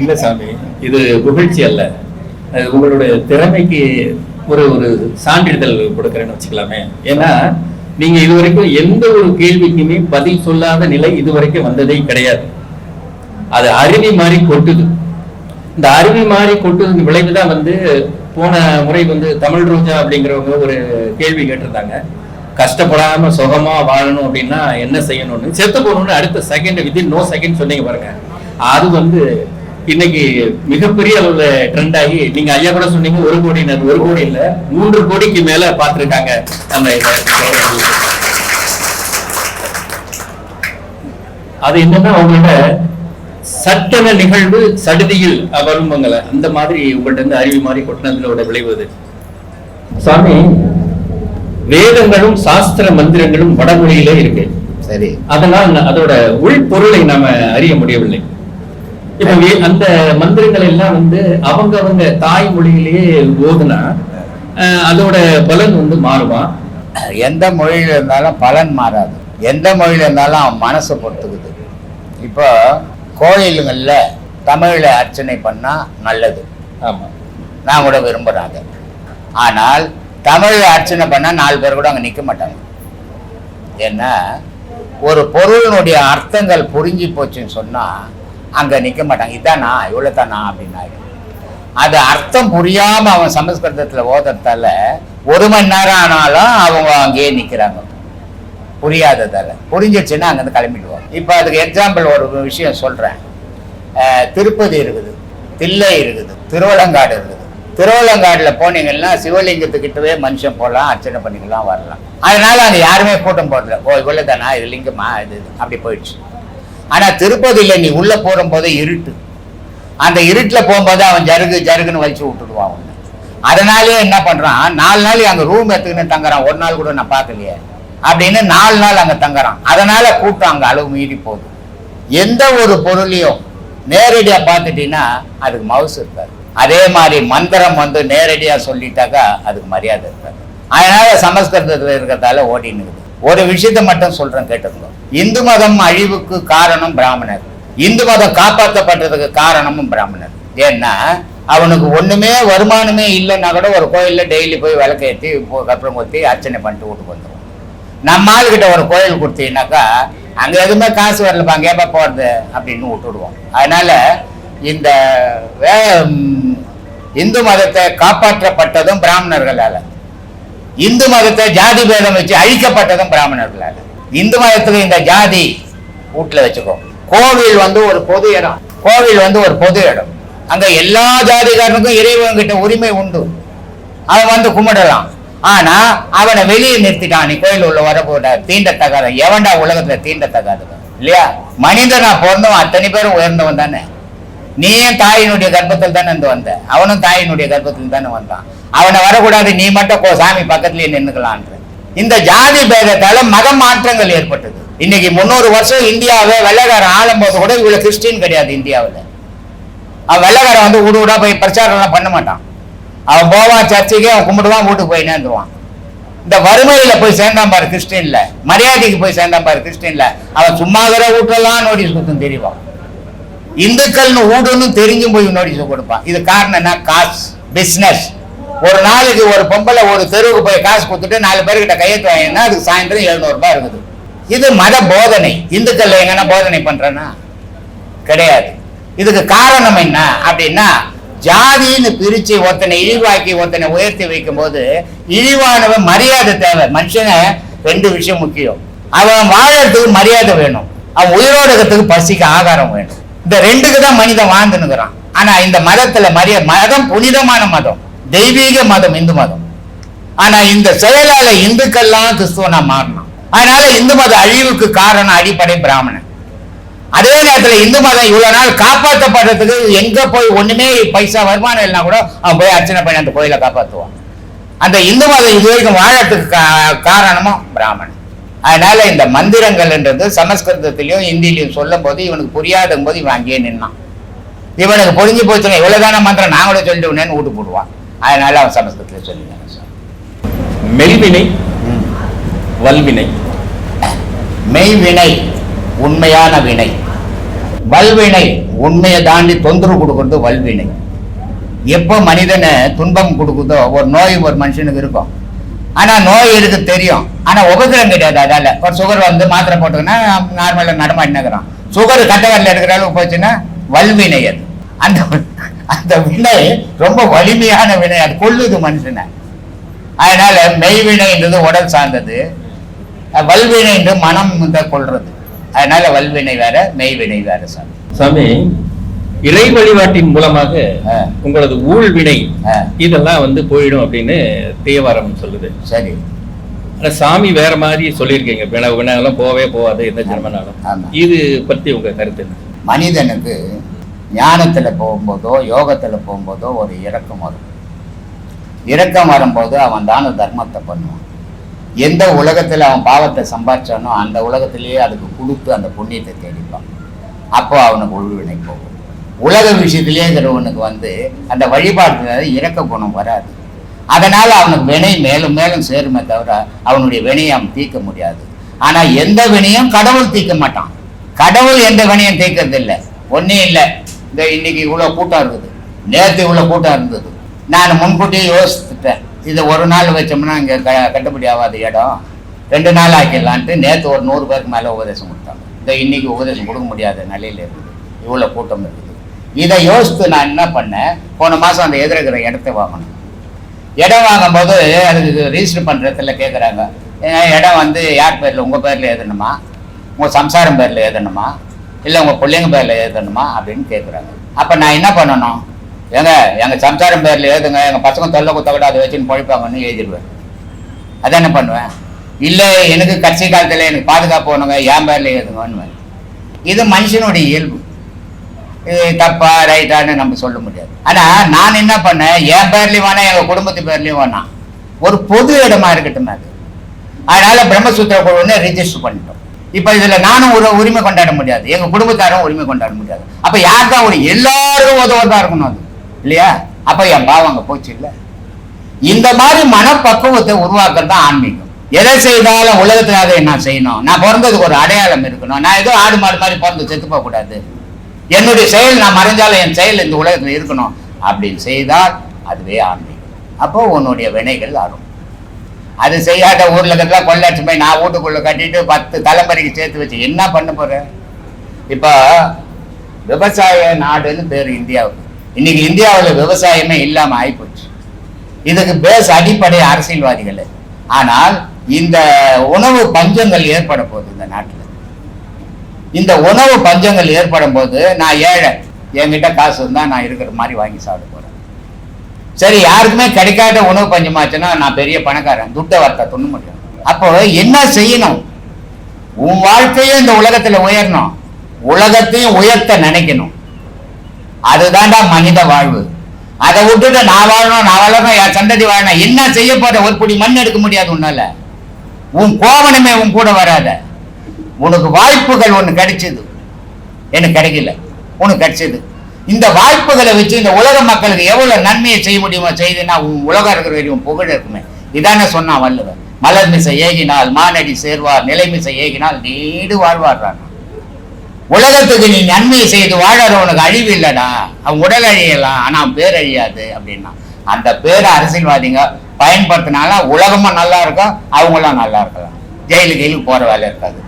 இல்ல சாமி இது புகழ்ச்சி அல்ல. அது உங்களுடைய திறமைக்கு ஒரு ஒரு சான்றிதழ் கொடுக்கறேன்னு வச்சுக்கலாமே. ஏன்னா நீங்க இதுவரைக்கும் எந்த ஒரு கேள்விக்குமே பதில் சொல்லாத நிலை இதுவரைக்கும் வந்ததே கிடையாது. அது அருவி மாதிரி கொட்டுது. இந்த அருவி மாதிரி கொட்டுது விளைவு தான் வந்து போன முறை வந்து தமிழ் ரோஜா அப்படிங்கிறவங்க ஒரு கேள்வி கேட்டிருந்தாங்க. கஷ்டப்படாம சுகமா வாழணும் அப்படின்னா என்ன செய்யணும்னு? செத்து போகணும்னு அடுத்த செகண்ட் வித்தின் நோ செகண்ட் சொன்னீங்க பாருங்க. அது வந்து இன்னைக்கு மிகப்பெரிய அளவுல ட்ரெண்ட் ஆகி நீங்க ஐயா கூட சொன்னீங்க ஒரு கோடினர் ஒரு கோடி இல்ல மூன்று கோடிக்கு மேல பார்த்திருக்காங்க நம்ம இத. அது என்னன்னா அவங்களோட சட்டன நிகழ்வு சடுதியில் வரும்பங்களை அந்த மாதிரி உங்கள்ட்ட இருந்து அருவி மாதிரி கொட்டினதுலோட விளைவது சாமி வேதங்களும் சாஸ்திர மந்திரங்களும் வடமொழியிலே இருக்கு. சரி. அதனால் அதோட உள்பொருளை நாம அறிய முடியவில்லை. அந்த மந்திரங்கள் எல்லாம் வந்து அவங்க அவங்க தாய்மொழியிலேயே ஓதுனா அஹ், அதோட பலன் வந்து மாறுமா? எந்த மொழியில இருந்தாலும் பலன் மாறாது. எந்த மொழியில இருந்தாலும் அவன் மனசை பொறுத்துக்குது. இப்போ கோயிலுங்கள்ல தமிழ்ல அர்ச்சனை பண்ணா நல்லது. ஆமா. நான் கூட விரும்புறேன் அதை ஆனால் தமிழ்ல அர்ச்சனை பண்ணா நாலு பேர் கூட அங்க நிக்க மாட்டாங்க. ஏன்னா ஒரு பொருளினுடைய அர்த்தங்கள் புரிஞ்சு போச்சுன்னு சொன்னா அங்க நிக்க மாட்டாங்க இதானா? இவ்வளவு தானா அப்படின்னு அது அர்த்தம் புரியாம அவன் சமஸ்கிருதத்துல ஓதத்தால ஒரு மணி நேரம் ஆனாலும் அவங்க அங்கேயே நிக்கிறாங்க. புரியாததால். புரிஞ்சிச்சுன்னா அங்கேருந்து கிளம்பிடுவாங்க இப்போ அதுக்கு எக்ஸாம்பிள் ஒரு விஷயம் சொல்றேன். திருப்பதி இருக்குது. தில்லை இருக்குது. திருவலங்காடு இருக்குது. திருவலங்காடுல போனீங்கன்னா சிவலிங்கத்துக்கிட்டவே மனுஷன் போகலாம் அர்ச்சனை பண்ணிக்கலாம் வரலாம். அதனால அங்க யாருமே கூட்டம் போடல. ஓ இவ்வளோ தானா இது லிங்கமா? இது. அப்படி போயிடுச்சு. ஆனா திருப்பதியில நீ உள்ள போகும்போது இருட்டு. அந்த இருட்டில் போகும்போது அவன் ஜருகு ஜருகுன்னு வலிச்சு விட்டுடுவான் அவன் அதனாலேயே என்ன பண்றான்? நாலு நாள் அங்க ரூம் எடுத்துக்கின்னு தங்குறான். ஒரு நாள் கூட நான் பார்க்கலையே. அப்படின்னு நாலு நாள் அங்க தங்குறான். அதனால கூட்டம் அங்க அளவு மீறி போகுது. எந்த ஒரு பொருளையும் நேரடியா பார்த்துட்டீங்கன்னா அதுக்கு மவுசு இருக்காது. அதே மாதிரி மந்திரம் வந்து நேரடியா சொல்லிட்டாக்கா அதுக்கு மரியாதை இருக்காது. அதனால சமஸ்கிருதத்தில் இருக்கிறதால ஓடின்னு ஒரு விஷயத்த மட்டும் சொல்றேன் கேட்டுக்கணும் இந்து மதம் அழிவுக்கு காரணம் பிராமணர். இந்து மதம் காப்பாற்றப்பட்டதுக்கு காரணமும் பிராமணர். ஏன்னா அவனுக்கு ஒண்ணுமே வருமானமே இல்லைன்னா கூட ஒரு கோயில்ல டெய்லி போய் விளக்கேற்றி கப்பரம் கொத்தி அர்ச்சனை பண்ணிட்டு வீட்டுக்கு வந்துடும் நம்ம ஆளுகிட்ட ஒரு கோயில் கொடுத்தீங்கன்னாக்கா அங்க எதுவுமே காசு வரலப்பா அங்கே ஏப்பா போறது? அப்படின்னு விட்டுடுவோம் அதனால இந்த வே இந்து மதத்தை காப்பாற்றப்பட்டதும் பிராமணர்களால. இந்து மதத்தை ஜாதி பேதம் வச்சு அழிக்கப்பட்டதும் பிராமணர்களால. இந்து மதத்துக்கு இந்த ஜாதி வீட்டுல வச்சுக்கோ. கோவில் வந்து ஒரு பொது இடம். கோவில் வந்து ஒரு பொது இடம். அங்கே எல்லா ஜாதிகாரனுக்கும் இறைவன் கிட்ட உரிமை உண்டு. அவன் வந்து கும்பிடலாம். ஆனா அவனை வெளியே நிறுத்திட்டான். நீ கோயில் உள்ள வரப்போட தீண்டத்தகாத எவன்டா உலகத்துல தீண்டத்தகாதவன் இல்லையா? மனிதனா பிறந்தவன் அத்தனை பேரும் உயர்ந்தவன் தானே. நீயும் தாயினுடைய கர்ப்பத்தில் தானே இருந்து வந்த? அவனும் தாயினுடைய கர்ப்பத்தில் தானே வந்தான். அவனை வரக்கூடாது. நீ மட்டும் சாமி பக்கத்துலயே நின்னுக்கலான்ற. இந்த ஜாதி பேதத்தால மத மாற்றங்கள் ஏற்பட்டது. இன்னைக்கு முன்னூறு வருஷம் இந்தியாவை வெள்ளைக்காரன் ஆளும்போது கூட இவ்வளவு கிறிஸ்டின் கிடையாது இந்தியாவில். அவன் வெள்ளைக்காரன் வந்து ஊடு ஊடா போய் பிரச்சாரம்லாம் பண்ண மாட்டான். அவன் போவான் சர்ச்சுக்கு அவன் கும்பிடுவான் வீட்டுக்கு போய் நேர்ந்துவான் இந்த வறுமையில போய் சேர்ந்தான் பாரு கிறிஸ்டின்ல. மரியாதைக்கு போய் சேர்ந்தான் பாரு கிறிஸ்டின்ல. அவன் சும்மா வர வீட்டெல்லாம் நோட்டீஸ் கொடுத்தும் தெரிவான் இந்துக்கள்னு ஊடுன்னு தெரிஞ்சும் போய் நோட்டீஸ் கொடுப்பான். இது காரணம் என்ன? காசு. பிஸ்னஸ் ஒரு நாளைக்கு ஒரு பொம்பளை ஒரு தெருவுக்கு போய் காசு கொடுத்துட்டு நாலு பேர்கிட்ட கையெழுத்து வாங்கினா அதுக்கு சாயந்தரம் எழுநூறுபா இருக்குது. இது மத போதனை. இந்துக்கள் எங்கன்னா போதனை பண்றேன்னா? கிடையாது. இதுக்கு காரணம் என்ன அப்படின்னா ஜாதின்னு பிரிச்சு ஒருத்தனை இழிவாக்கி ஒருத்தனை உயர்த்தி வைக்கும் போது இழிவானவன் மரியாதை தேவை. மனுஷனை ரெண்டு விஷயம் முக்கியம். அவன் வாழறதுக்கு மரியாதை வேணும். அவன் உயிரோடகத்துக்கு பசிக்கு ஆகாரம் வேணும். இந்த ரெண்டுக்கு தான் மனிதன் வாழ்ந்துனுக்குறான் ஆனா இந்த மதத்துல மரிய மதம் புனிதமான மதம். தெய்வீக மதம் இந்து மதம். ஆனா இந்த செயலால இந்துக்கள்லாம் கிறிஸ்துவனா மாறணும். அதனால இந்து மத அழிவுக்கு காரணம் அடிப்படை பிராமணன். அதே நேரத்தில் இந்து மதம் இவ்வளவு நாள் காப்பாற்றப்படுறதுக்கு எங்க போய் ஒண்ணுமே பைசா வருமானம் இல்லைனா கூட அவன் போய் அர்ச்சனை பண்ணி அந்த கோயிலை காப்பாற்றுவான் அந்த இந்து மதம் இது வரைக்கும் வாழறதுக்கு கா- காரணமும் பிராமணன். அதனால இந்த மந்திரங்கள்ன்றது சமஸ்கிருதத்திலையும் ஹிந்திலையும் சொல்லும் போது இவனுக்கு புரியாத போது இவன் அங்கேயே நின்னான். இவனுக்கு புரிஞ்சு போச்சுங்க இவ்வளவுதான மந்திரம்? நான் கூட சொல்லிட்டு உடனே ஊட்டு போடுவான் அதனால அவன் சமஸ்கிருதத்துல சொல்லுங்க மெல்வினை வல்வினை. மெய்வினை உண்மையான வினை. வல்வினை உண்மையை தாண்டி தொந்தரவு கொடுக்கறது வல்வினை. எப்போ மனிதனை துன்பம் கொடுக்குதோ ஒரு நோய் ஒரு மனுஷனுக்கு இருக்கும். ஆனால் நோய் இருக்கு தெரியும்? ஆனால் உபகிரம் கிடையாது அதால். ஒரு சுகர் வந்து மாத்திரை போட்டுக்கினா நார்மலாக நடமாட்டினுக்கிறான் சுகர் கட்டவரில் இருக்கிற அளவுக்கு போச்சுன்னா வல்வினை அது. அந்த அந்த வினை ரொம்ப வலிமையான வினை. அது கொல்லுது மனுஷனை அதனால மெய்வினைன்றது உடல் சார்ந்தது. அஹ் வல்வினைன்றது மனம் கொள்றது. அதனால வல்வினை வேற மெய்வினை வேற சார். சாமி இறை வழிபாட்டின் மூலமாக. உங்களது ஊழ்வினை. இதெல்லாம் வந்து போயிடும் அப்படின்னு தேவாரம் சொல்லுது. சரி. ஆனா சாமி வேற மாதிரி சொல்லியிருக்கீங்க. வினா வினாலாம் போவே போகாது எந்த ஜென்மனாலும். இது பத்தி உங்க கருத்து மனிதனுக்கு ஞானத்தில் போகும்போதோ யோகத்தில் போகும்போதோ ஒரு இறக்கம் வரும். இறக்கம் வரும்போது அவன் தான தர்மத்தை பண்ணுவான். எந்த உலகத்தில் அவன் பாவத்தை சம்பாதிச்சானோ அந்த உலகத்திலேயே அதுக்கு கொடுத்து அந்த புண்ணியத்தை தேடிப்பான். அப்போ அவனுக்கு உள்வினை போகும். உலக விஷயத்திலேயே இருக்கிறவனுக்கு வந்து அந்த வழிபாட்டுல இறக்க குணம் வராது. அதனால் அவனுக்கு வினை மேலும் மேலும் சேருமே தவிர அவனுடைய வினையை அவன் தீர்க்க முடியாது. ஆனால் எந்த வினையும் கடவுள் தீர்க்க மாட்டான். கடவுள் எந்த வினையும் தீர்க்கறதில்லை. ஒன்றே ஒன்றும் இல்லை. இந்த இன்னைக்கு இவ்வளோ கூட்டம் இருக்குது நேற்று இவ்வளோ கூட்டம் இருந்தது. நான் முன்கூட்டியே யோசித்துட்டேன். இதை ஒரு நாள் வச்சோம்னா இங்கே க கட்டுப்படி ஆகாத இடம். ரெண்டு நாள் ஆக்கிடலான்ட்டு நேற்று ஒரு நூறு பேருக்கு மேலே உபதேசம் கொடுத்தாங்க. இந்த இன்னைக்கு உபதேசம் கொடுக்க முடியாத நிலையில் இருக்குது. இவ்வளோ கூட்டம் இருக்குது. இதை யோசித்து நான் என்ன பண்ணேன்? போன மாதம் அந்த எதிர்க்கிற இடத்த வாங்கணும் இடம் வாங்கும்போது அதுக்கு ரிஜிஸ்டர் பண்ணுறதுல கேட்குறாங்க இடம் வந்து யார் பேரில்? உங்கள் பேரில் எழுதணுமா? உங்கள் சம்சாரம் பேரில் எழுதணுமா? இல்லை உங்கள் பிள்ளைங்க பேரில் எழுதணுமா அப்படின்னு கேட்குறாங்க அப்போ நான் என்ன பண்ணணும்? ஏங்க எங்கள் சம்சாரம் பேரில் எழுதுங்க எங்கள் பசங்க தொல்லை குத்த கூட அதை வச்சுன்னு பொழிப்பாங்கன்னு எழுதிடுவேன். அதான் என்ன பண்ணுவேன்? இல்லை எனக்கு கட்சி காலத்தில் எனக்கு பாதுகாப்பு வேணுங்க என் பேரில் எழுதுங்கன்னு இது மனுஷனுடைய இயல்பு. இது தப்பா ரைட்டான்னு நம்ம சொல்ல முடியாது. ஆனால் நான் என்ன பண்ணேன்? என் பேர்லேயும் வேணாம் எங்கள் குடும்பத்து பேர்லேயும் வேணாம். ஒரு பொது இடமா இருக்கட்டும் அது. அதனால பிரம்மசூத்திர குழுன்னு ரிஜிஸ்டர் பண்ணிட்டோம். இப்ப இதுல நானும் ஒரு உரிமை கொண்டாட முடியாது. எங்க குடும்பத்தாரும் உரிமை கொண்டாட முடியாது. அப்ப யார்தான் ஒரு எல்லாருக்கும் உதவதா இருக்கணும் அது? இல்லையா? அப்ப என் பாவம் அங்க போச்சு இல்ல. இந்த மாதிரி மனப்பக்குவத்தை உருவாக்குறது தான் ஆன்மீகம். எதை செய்தாலும் உலகத்துக்காக நான் செய்யணும்? நான் பிறந்ததுக்கு ஒரு அடையாளம் இருக்கணும். நான் ஏதோ ஆடு மாடு மாதிரி பிறந்து செத்து போக கூடாது. என்னுடைய செயல் நான் மறைஞ்சாலும் என் செயல் இந்த உலகத்தில் இருக்கணும். அப்படின்னு செய்தால் அதுவே ஆன்மீகம். அப்போ உன்னுடைய வினைகள் ஆரம்பம் அது செய்யாத ஊர்ல இருக்கிறதா கொள்ளாச்சு போய் நான் வீட்டுக்குள்ள கட்டிட்டு பத்து தலைமுறைக்கு சேர்த்து வச்சு என்ன பண்ண போறேன் இப்போ விவசாய நாடுன்னு பேர் இந்தியாவுக்கு. இன்னைக்கு இந்தியாவில் விவசாயமே இல்லாம ஆகிப்போச்சு இதுக்கு பேஸ் அடிப்படை அரசியல்வாதிகள். ஆனால் இந்த உணவு பஞ்சங்கள் ஏற்பட போகுது இந்த நாட்டில். இந்த உணவு பஞ்சங்கள் ஏற்படும் போது நான் ஏழை. என்கிட்ட காசு இருந்தால் நான் இருக்கிற மாதிரி வாங்கி சாப்பிட போறேன். சரி யாருக்குமே கிடைக்காத உணவு பஞ்சமாச்சுன்னா நான் பெரிய பணக்காரன் துட்ட வார்த்தை தொண்ணு முடியும் அப்போ என்ன செய்யணும்? உன் வாழ்க்கையும் இந்த உலகத்துல உயரணும். உலகத்தையும் உயர்த்த நினைக்கணும். அதுதான்டா மனித வாழ்வு. அதை விட்டுட்டு நான் வாழணும் நான் வாழணும் என் சந்ததி வாழணும். என்ன செய்ய போற? ஒரு பிடி மண் எடுக்க முடியாது உன்னால. உன் கோவணமே உன் கூட வராத. உனக்கு வாய்ப்புகள் ஒன்று கிடைச்சது. எனக்கு கிடைக்கல. உனக்கு கிடைச்சது. இந்த வாய்ப்புகளை வச்சு இந்த உலக மக்களுக்கு எவ்வளவு நன்மையை செய்ய முடியுமோ செய்துன்னா உன் உலகம் இருக்கிற வரையும் புகழ் இருக்குமே. இதானே சொன்னா வள்ளுவர். மலர் மிசை ஏகினால் மானடி சேர்வார் நிலைமிசை ஏகினால் நீடு வாழ்வார்றான் உலகத்துக்கு நீ நன்மையை செய்து வாழறவனுக்கு அழிவு இல்லடா. அவன் உடல் அழியலாம் ஆனா அவன் பேர் அழியாது அப்படின்னா. அந்த பேரை அரசியல்வாதிங்க பயன்படுத்தினால உலகமும் நல்லா இருக்கும் அவங்களும் நல்லா இருக்கலாம். ஜெயிலுக்கு கீழு போற வேலை இருக்காது.